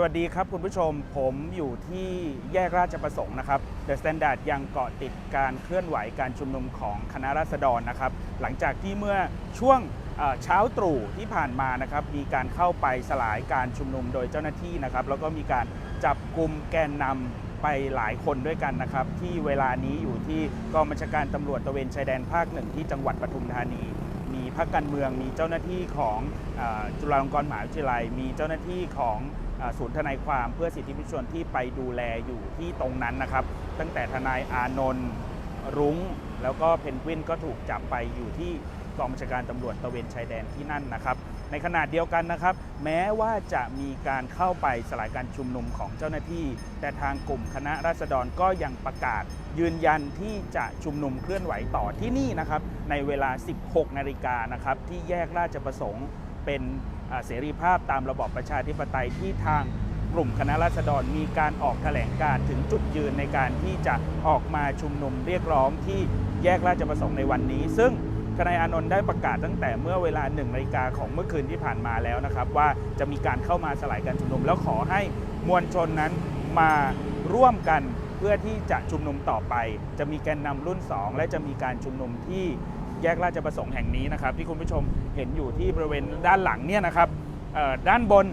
สวัสดีครับคุณผู้ชมผมอยู่ที่แยกราชประสงค์นะครับเดอะสแตนดาร์ดยังเกาะติดการเคลื่อนไหวการชุมนุมของคณะราษฎรนะครับ หลังจากที่เมื่อช่วงเช้าตรู่ที่ผ่านมานะครับมีการเข้าไปสลายการชุมนุมโดยเจ้าหน้าที่นะครับ แล้วก็มีการจับกลุ่มแกนนำไปหลายคนด้วยกันนะครับ ที่เวลานี้อยู่ที่กองบัญชาการตำรวจตะเวนชายแดนภาคหนึ่งที่จังหวัดปทุมธานีมีพรรคการเมืองมีเจ้าหน้าที่ของอจุฬาลงกรณ์มหาวิทยาลัย มีเจ้าหน้าที่ของ ศูนย์ทนายความเพื่อสิทธิมนุษยชนที่ไปดูแลอยู่ที่ตรงนั้นนะครับ ตั้งแต่ทนายอานนท์รุ้ง แล้วก็เพนกวินก็ถูกจับไปอยู่ที่กองบัญชาการตำรวจตะเวนชายแดนที่นั่นนะครับ ในขณะเดียวกันนะครับ แม้ว่าจะมีการเข้าไปสลายการชุมนุมของเจ้าหน้าที่ แต่ทางกลุ่มคณะราษฎรก็ยังประกาศ ยืนยันที่จะชุมนุมเคลื่อนไหวต่อที่นี่นะครับ ในเวลา 16 นาฬิกานะครับที่แยกราชประสงค์เป็น เสรีภาพตามระบอบประชาธิปไตยที่ทางกลุ่มคณะราษฎรมีการออกแถลงการถึงจุดยืนในการที่จะออกมาชุมนุมเรียกร้องที่แยกราชประสงค์ในวันนี้ ซึ่งทนายอานนท์ได้ประกาศตั้งแต่เมื่อเวลาหนึ่งนาฬิกาของเมื่อคืนที่ผ่านมาแล้วนะครับ ว่าจะมีการเข้ามาสลายการชุมนุม แล้วขอให้มวลชนนั้นมาร่วมกันเพื่อที่จะชุมนุมต่อไป จะมีแกนนำรุ่น 2 และจะมีการชุมนุมที่ แยกราชประสงค์แห่งนี้นะครับ ที่คุณผู้ชมเห็นอยู่ที่บริเวณด้านหลังเนี่ยนะครับด้านบน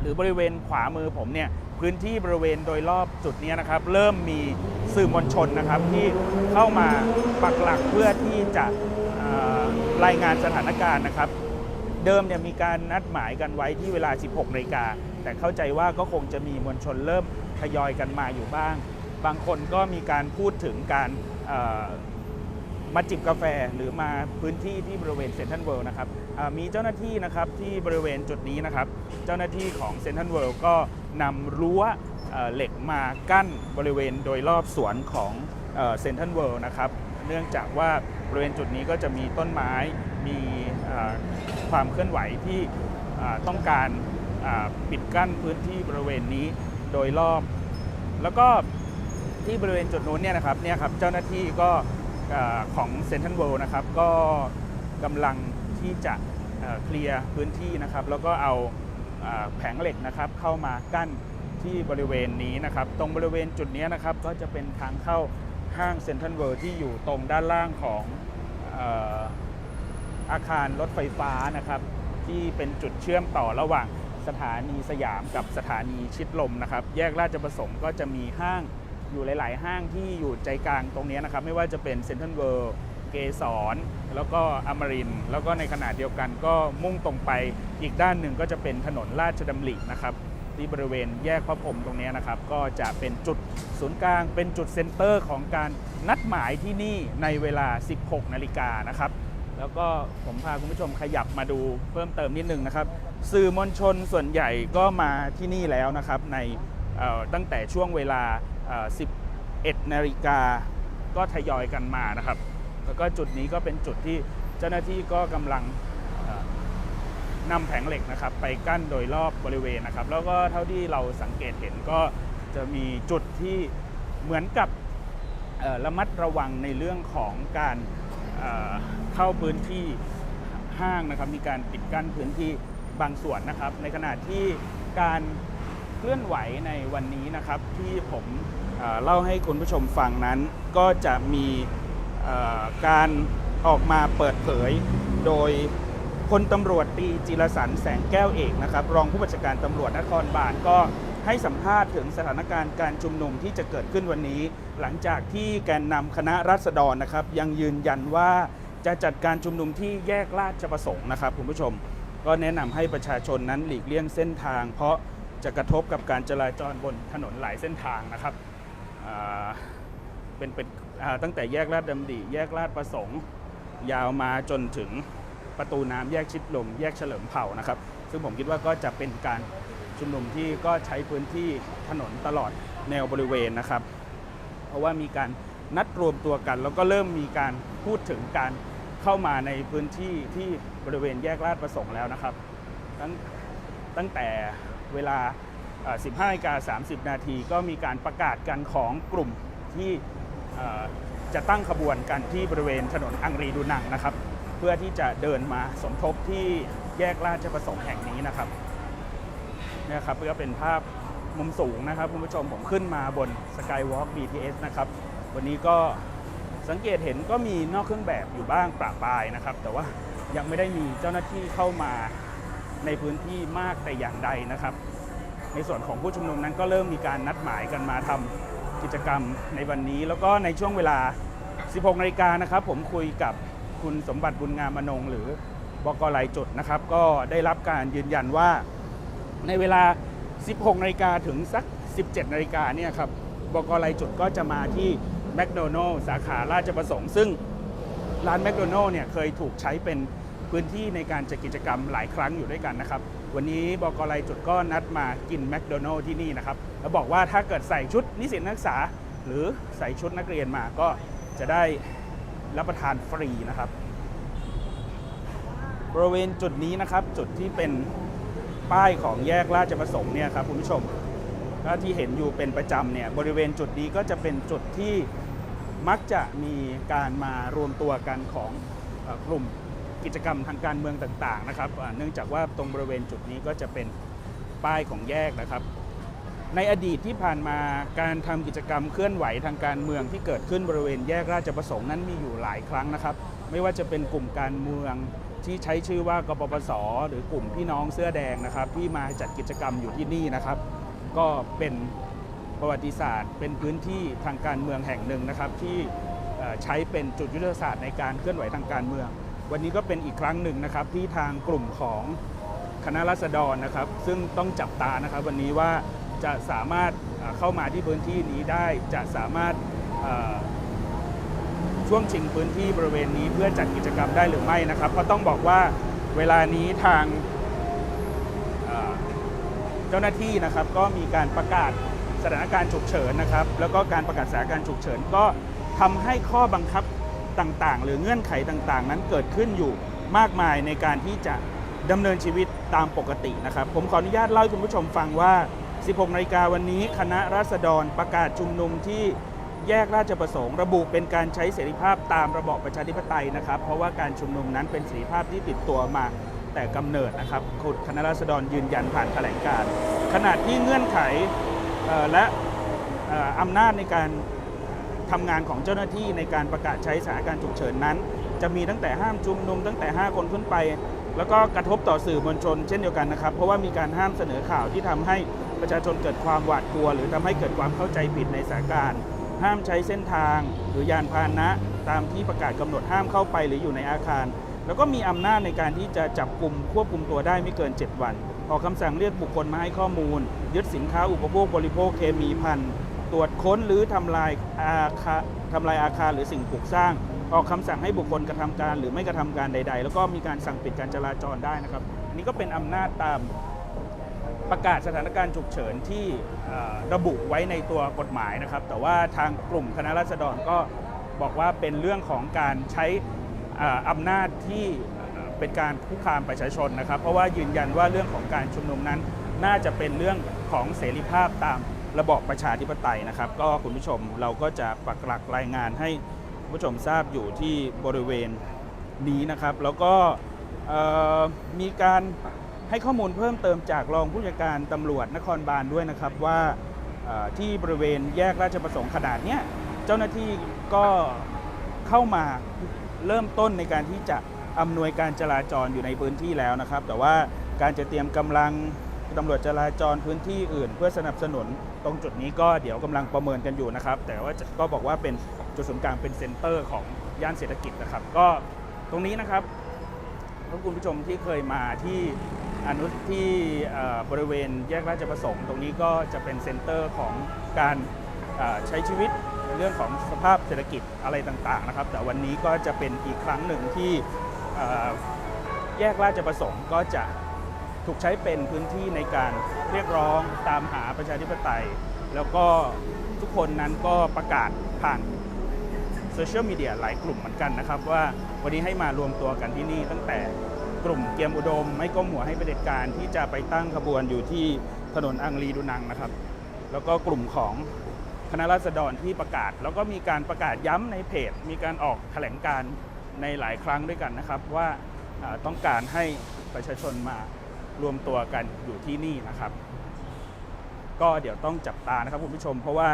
หรือบริเวณขวามือผมเนี่ยพื้นที่บริเวณโดยรอบจุดนี้นะครับ เริ่มมีสื่อมวลชนนะครับที่เข้ามาปักหลักเพื่อที่จะรายงานสถานการณ์นะครับ เดิมเนี่ยมีการนัดหมายกันไว้ที่เวลา 16นาฬิกาแต่เข้าใจว่าก็คงจะมีมวลชนเริ่มทยอยกันมาอยู่บ้าง บางคนก็มีการพูดถึงการ มาจิบกาแฟหรือมาพื้นที่ที่บริเวณเซนทรัลเวิลด์นะครับมีเจ้าหน้าที่นะครับที่บริเวณจุดนี้นะครับ เจ้าหน้าที่ของเซนทรัลเวิลด์ก็นำรั้วเหล็กมากั้นบริเวณโดยรอบสวนของเซนทรัลเวิลด์นะครับ เนื่องจากว่าบริเวณจุดนี้ก็จะมีต้นไม้มีความเคลื่อนไหวที่ต้องการปิดกั้นพื้นที่บริเวณนี้โดยรอบ แล้วก็ที่บริเวณจุดนู้นเนี่ยนะครับเนี่ยครับเจ้าหน้าที่ก็ ของเซนทรัลเวิลด์นะครับ ก็กำลังที่จะเเคลียร์พื้นที่นะครับ แล้วก็เอาเอแผงเหล็กนะครับเข้ามากั้นที่บริเวณนี้นะครับ ตรงบริเวณจุดนี้นะครับก็จะเป็นทางเข้าห้างเซ็นทรัลเวิลด์ที่อยู่ตรงด้านล่างของเอ่ออาคารรถไฟฟ้านะครับ ที่เป็นจุดเชื่อมต่อระหว่างสถานีสยามกับสถานีชิดลมนะครับ แยกราชประสงค์ก็จะมีห้าง อยู่หลาย ๆ ห้างที่อยู่ใจกลางตรงนี้นะครับ ไม่ว่าจะเป็นเซ็นทรัลเวิลด์เกสรแล้วก็อมรินแล้วก็ในขณะเดียวกันก็มุ่งตรงไปอีกด้านหนึ่งก็จะเป็นถนนราชดำรินะครับที่บริเวณแยกพระพรมตรงนี้นะครับ ก็จะเป็นจุดศูนย์กลาง เป็นจุดเซ็นเตอร์ของการนัดหมายที่นี่ในเวลา 16 นาฬิกานะครับ แล้วก็ผมพาคุณผู้ชมขยับมาดูเพิ่มเติมนิดนึงนะครับ สื่อมวลชนส่วนใหญ่ก็มาที่นี่แล้วนะครับในตั้งแต่ช่วงเวลา 11นาฬิกาก็ทยอยกันมานะครับ แล้วก็จุดนี้ก็เป็นจุดที่เจ้าหน้าที่ก็กำลังนำแผงเหล็กนะครับ ไปกั้นโดยรอบบริเวณนะครับ แล้วก็เท่าที่เราสังเกตเห็นก็จะมีจุดที่เหมือนกับระมัดระวังในเรื่องของการเเข้าพื้นที่ห้างนะครับ มีการปิดกั้นพื้นที่บางส่วนนะครับ ในขณะที่การ เคลื่อนไหวในวันนี้นะครับที่ผมเล่าให้คุณผู้ชมฟังนั้น ก็จะมีการออกมาเปิดเผยโดยพลตำรวจตีจิรสันแสงแก้วเอกนะครับรองผู้บัญชาการตำรวจนครบาลก็ให้สัมภาษณ์ถึงสถานการณ์การชุมนุมที่จะเกิดขึ้นวันนี้ หลังจากที่แกนนำคณะรัษฎรนะครับ ยังยืนยันว่าจะจัดการชุมนุมที่แยกราชประสงค์นะครับคุณผู้ชม ก็แนะนำให้ประชาชนนั้นหลีกเลี่ยงเส้นทาง เพราะ จะกระทบกับการจราจรบนถนนหลายเส้นทางนะครับเป็นเป็นตั้งแต่แยกลาดดำดิแยกลาดประสงค์ยาวมาจนถึงประตูน้ำแยกชิดลม แยกเฉลิมเผ่านะครับ ซึ่งผมคิดว่าก็จะเป็นการชุมนุมที่ก็ใช้พื้นที่ถนนตลอดแนวบริเวณนะครับ เพราะว่ามีการนัดรวมตัวกัน แล้วก็เริ่มมีการพูดถึงการเข้ามาในพื้นที่ที่บริเวณแยกลาดประสงค์แล้วนะครับ ตั้งตั้งแต่ เวลา 15นาฬิกา30 นาทีก็มีการประกาศกันของกลุ่มที่จะตั้งขบวนกันที่บริเวณถนนอังรีดูนังนะครับ เพื่อที่จะเดินมาสมทบที่แยกราชประสงค์แห่งนี้นะครับนี่ครับก็เป็นภาพมุมสูงนะครับคุณผู้ชมผมขึ้นมาบน Skywalk BTS นะครับ วันนี้ก็สังเกตเห็นก็มีนอกเครื่องแบบอยู่บ้างประปายนะครับ แต่ว่ายังไม่ได้มีเจ้าหน้าที่เข้ามา ในพื้นที่มากแต่อย่างใดนะครับ ในส่วนของผู้ชุมนุมนั้นก็เริ่มมีการนัดหมายกันมาทำกิจกรรมในวันนี้ แล้วก็ในช่วงเวลา 16นาฬิกานะครับ ผมคุยกับคุณสมบัติบุญงามอนง หรือบกไลจุดนะครับ ก็ได้รับการยืนยันว่าในเวลา 16นาฬิกาถึงสัก 17นาฬิกาเนี่ยครับบกไลจุดก็จะมาที่แมคโดนัลล์สาขาราชประสงค์ ซึ่งร้านแมคโดนัลล์เนี่ยเคยถูกใช้เป็น พื้นที่ในการจัดกิจกรรมหลายครั้งอยู่ด้วยกันนะครับ วันนี้บกไลจุดก็นัดมากินแมคโดนัลล์ที่นี่นะครับ แล้วบอกว่าถ้าเกิดใส่ชุดนิสิตนักศึกษา หรือใส่ชุดนักเรียนมาก็จะได้รับประทานฟรีนะครับ บริเวณจุดนี้นะครับ จุดที่เป็นป้ายของแยกราชประสงค์เนี่ยครับคุณผู้ชมก็ที่เห็นอยู่เป็นประจำเนี่ยบริเวณจุดนี้ก็จะเป็นจุดที่มักจะมีการมารวมตัวกันของกลุ่ม กิจกรรมทางการเมืองต่างๆนะครับเนื่องจากว่าตรงบริเวณจุดนี้ก็จะเป็นป้ายของแยกนะครับ ในอดีตที่ผ่านมาการทำกิจกรรมเคลื่อนไหวทางการเมืองที่เกิดขึ้นบริเวณแยกราชประสงค์นั้นมีอยู่หลายครั้งนะครับ ไม่ว่าจะเป็นกลุ่มการเมืองที่ใช้ชื่อว่ากปปส หรือกลุ่มพี่น้องเสื้อแดงนะครับ ที่มาจัดกิจกรรมอยู่ที่นี่นะครับ ก็เป็นประวัติศาสตร์ เป็นพื้นที่ทางการเมืองแห่งหนึ่งนะครับ ที่ใช้เป็นจุดยุทธศาสตร์ในการเคลื่อนไหวทางการเมือง วันนี้ก็เป็นอีกครั้งหนึ่งนะครับที่ทางกลุ่มของคณะรัษฎรนะครับ ซึ่งต้องจับตานะครับ วันนี้ว่าจะสามารถเข้ามาที่พื้นที่นี้ได้จะสามารถช่วงชิงพื้นที่บริเวณนี้เพื่อจัดกิจกรรมได้หรือไม่นะครับเพราะต้องบอกว่าเวลานี้ทางเอ่อเจ้าหน้าที่นะครับก็มีการประกาศสถานการณ์ฉุกเฉินนะครับ แล้วก็การประกาศสถานการณ์ฉุกเฉินก็ทำให้ข้อบังคับ ต่างๆ หรือเงื่อนไขต่างๆ นั้นเกิดขึ้นอยู่มากมายในการที่จะดำเนินชีวิตตามปกตินะครับ ผมขออนุญาตเล่าให้คุณผู้ชมฟังว่า 16นาฬิกาวันนี้คณะราษฎรประกาศชุมนุมที่แยกราชประสงค์ระบุเป็นการใช้เสรีภาพตามระบอบประชาธิปไตยนะครับ เพราะว่าการชุมนุมนั้นเป็นเสรีภาพที่ติดตัวมาแต่กำเนิดนะครับคุณคณะราษฎรยืนยันผ่านแถลงการณ์ขณะที่เงื่อนไขและอำนาจในการ ทำงานของเจ้าหน้าที่ในการประกาศใช้สถานการณ์ฉุกเฉินนั้น จะมีตั้งแต่ห้ามชุมนุมตั้งแต่ 5 คนขึ้นไป แล้วก็กระทบต่อสื่อมวลชนเช่นเดียวกันนะครับ เพราะว่ามีการห้ามเสนอข่าวที่ทำให้ประชาชนเกิดความหวาดกลัว หรือทำให้เกิดความเข้าใจผิดในสถานการณ์ ห้ามใช้เส้นทาง หรือยานพาหนะ ตามที่ประกาศกำหนดห้ามเข้าไปหรืออยู่ในอาคาร แล้วก็มีอำนาจในการที่จะจับกลุ่มควบคุมตัวได้ไม่เกิน 7 วันออกคำสั่งเรียกบุคคลมาให้ข้อมูล ยึดสินค้าอุปโภคบริโภคเคมีภัณฑ์ ตรวจค้นหรือทำลายอาคาทำลายอาคารหรือสิ่งปลูกสร้าง ออกคำสั่งให้บุคคลกระทำการหรือไม่กระทำการใด ๆ แล้วก็มีการสั่งปิดการจราจรได้นะครับ อันนี้ก็เป็นอำนาจตามประกาศสถานการณ์ฉุกเฉินที่ระบุไว้ในตัวกฎหมายนะครับ แต่ว่าทางกลุ่มคณะราษฎรก็บอกว่าเป็นเรื่องของการใช้อำนาจที่เอ่อเป็นการคุกคามประชาชนนะครับ เพราะว่ายืนยันว่าเรื่องของการชุมนุมนั้น น่าจะเป็นเรื่องของเสรีภาพตาม ระบอบประชาธิปไตยนะครับ ก็คุณผู้ชมเราก็จะปักหลักรายงานให้คุณผู้ชมทราบอยู่ที่บริเวณนี้นะครับ แล้วก็มีการให้ข้อมูลเพิ่มเติมจากรองผู้จัดการตำรวจนครบาลด้วยนะครับว่าที่บริเวณแยกราชประสงค์ขนาดเนี้ยเจ้าหน้าที่ก็เข้ามาเริ่มต้นในการที่จะอำนวยการจราจรอยู่ในพื้นที่แล้วนะครับ แต่ว่าการจะเตรียมกำลังตำรวจจราจรพื้นที่อื่น เพื่อสนับสนุน ตรงจุดนี้ก็เดี๋ยวกำลังประเมินกันอยู่นะครับ แต่ว่าก็บอกว่าเป็นจุดศูนย์กลางเป็นเซ็นเตอร์ของย่านเศรษฐกิจนะครับ ก็ตรงนี้นะครับถ้าคุณผู้ชมที่เคยมาที่อนุที่บริเวณแยกราชประสงค์ ตรงนี้ก็จะเป็นเซ็นเตอร์ของการใช้ชีวิตเรื่องของสภาพเศรษฐกิจอะไรต่างๆนะครับ แต่วันนี้ก็จะเป็นอีกครั้งหนึ่งที่แยกราชประสงค์ก็จะ ถูกใช้เป็นพื้นที่ในการเรียกร้องตามหาประชาธิปไตย แล้วก็ทุกคนนั้นก็ประกาศผ่านโซเชียลมีเดียหลายกลุ่มเหมือนกันนะครับ ว่าวันนี้ให้มารวมตัวกันที่นี่ตั้งแต่กลุ่มเกียมอุดม ไม่ก้มหัวให้เผด็จการที่จะไปตั้งขบวนอยู่ที่ถนนอังรีดูนังนะครับ แล้วก็กลุ่มของคณะราษฎรที่ประกาศ แล้วก็มีการประกาศย้ำในเพจ มีการออกแถลงการในหลายครั้งด้วยกันนะครับ ว่าต้องการให้ประชาชนมา รวมตัวกันอยู่ที่นี่นะครับ ก็เดี๋ยวต้องจับตานะครับคุณผู้ชม เพราะว่า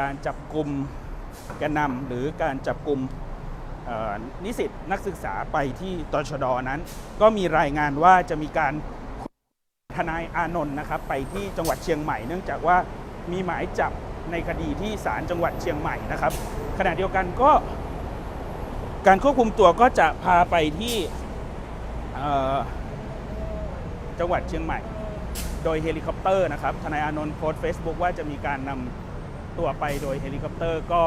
การจับกลุ่มแกนนำหรือการจับกลุ่มนิสิตนักศึกษาไปที่ตชดนั้น ก็มีรายงานว่าจะมีการทนายอานนท์นะครับไปที่จังหวัดเชียงใหม่ เนื่องจากว่ามีหมายจับในคดีที่ศาลจังหวัดเชียงใหม่นะครับขณะเดียวกันก็การควบคุมตัวก็จะพาไปที่ จังหวัดเชียงใหม่ โดยเฮลิคอปเตอร์นะครับทนายอานนท์โพสต์ Facebook ว่าจะมีการนำตัวไปโดยเฮลิคอปเตอร์ก็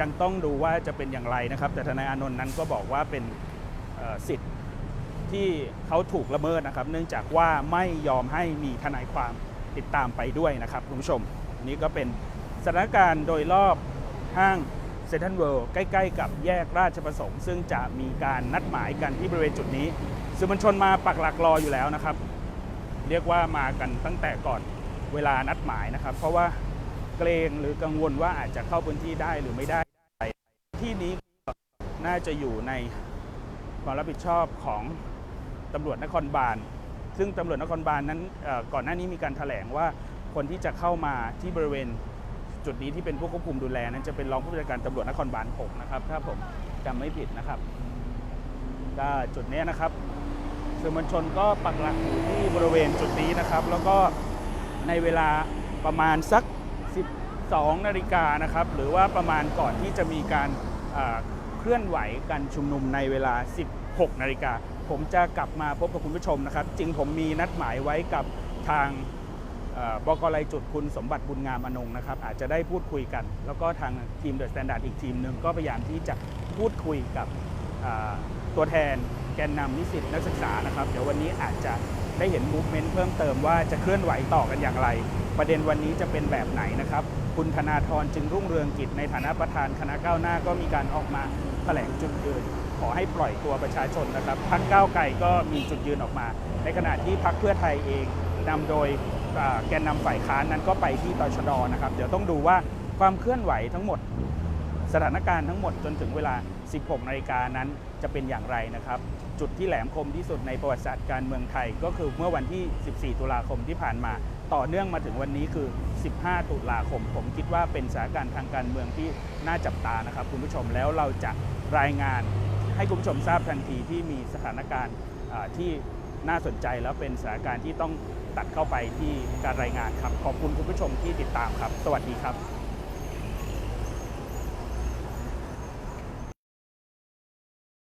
ยังต้องดูว่าจะเป็นอย่างไรนะครับ แต่ทนายอานนท์นั้นก็บอกว่าเป็นสิทธิ์ที่เขาถูกละเมิดนะครับ เนื่องจากว่าไม่ยอมให้มีทนายความติดตามไปด้วยนะครับคุณผู้ชม นี่ก็เป็นสถานการณ์โดยรอบห้าง เซนทรัลเวิลด์ใกล้ ๆ กับแยกราชประสงค์ ซึ่งจะมีการนัดหมายกันที่บริเวณจุดนี้สื่อมวลชนมาปักหลักรออยู่แล้วนะครับ เรียกว่ามากันตั้งแต่ก่อนเวลานัดหมายนะครับ เพราะว่าเกรงหรือกังวลว่าอาจจะเข้าพื้นที่ได้หรือไม่ได้ที่นี้น่าจะอยู่ในความรับผิดชอบของตำรวจนครบาล ซึ่งตำรวจนครบาลนั้นก่อนหน้านี้มีการถแถลงว่าคนที่จะเข้ามาที่บริเวณ จุดนี้ที่เป็นผู้ควบคุมดูแลนั้นจะเป็นรองผู้บัญชาการตำรวจนครบาล6นะครับถ้าผมจำไม่ผิดนะครับก็จุดนี้นะครับสื่อมวลชนก็ปักหลักอยู่ที่บริเวณจุดนี้นะครับ แล้วก็ในเวลาประมาณสัก 12 นาฬิกานะครับ หรือว่าประมาณก่อนที่จะมีการเคลื่อนไหวการชุมนุมในเวลา 16 นาฬิกา ผมจะกลับมาพบกับคุณผู้ชมนะครับ จริงผมมีนัดหมายไว้กับทาง บกลายจุดคุณสมบัติบุญงามอนงนะครับ อาจจะได้พูดคุยกัน แล้วก็ทางทีมเดอะสแตนดาร์ดอีกทีมหนึ่งก็พยายามที่จะพูดคุยกับตัวแทนแกนนำนิสิตนักศึกษานะครับ เดี๋ยววันนี้อาจจะได้เห็นมูฟเมนต์เพิ่มเติมว่าจะเคลื่อนไหวต่อกันอย่างไร ประเด็นวันนี้จะเป็นแบบไหนนะครับ คุณธนาธรจึงรุ่งเรืองกิจในฐานะประธานคณะก้าวหน้าก็มีการออกมาแถลงจุดยืนขอให้ปล่อยตัวประชาชนนะครับพักก้าวไกลก็มีจุดยืนออกมา ในขณะที่พักเพื่อไทยเองนำโดย แกนนำฝ่ายค้านนั้นก็ไปที่ตชดนะครับเดี๋ยวต้องดูว่าความเคลื่อนไหวทั้งหมดสถานการณ์ทั้งหมดจนถึงเวลา 16 นาฬิกานั้นจะเป็นอย่างไรนะครับ จุดที่แหลมคมที่สุดในประวัติศาสตร์การเมืองไทย ก็คือเมื่อวันที่ 14 ตุลาคมที่ผ่านมา ต่อเนื่องมาถึงวันนี้คือ 15 ตุลาคม ผมคิดว่าเป็นสถานการณ์ทางการเมืองที่น่าจับตานะครับ คุณผู้ชมแล้วเราจะรายงานให้คุณผู้ชมทราบทันทีที่มีสถานการณ์ที่น่าสนใจแล้วเป็นสถานการณ์ที่ต้อง ตัดเข้าไปที่การรายงานครับ ขอบคุณคุณผู้ชมที่ติดตามครับ สวัสดีครับ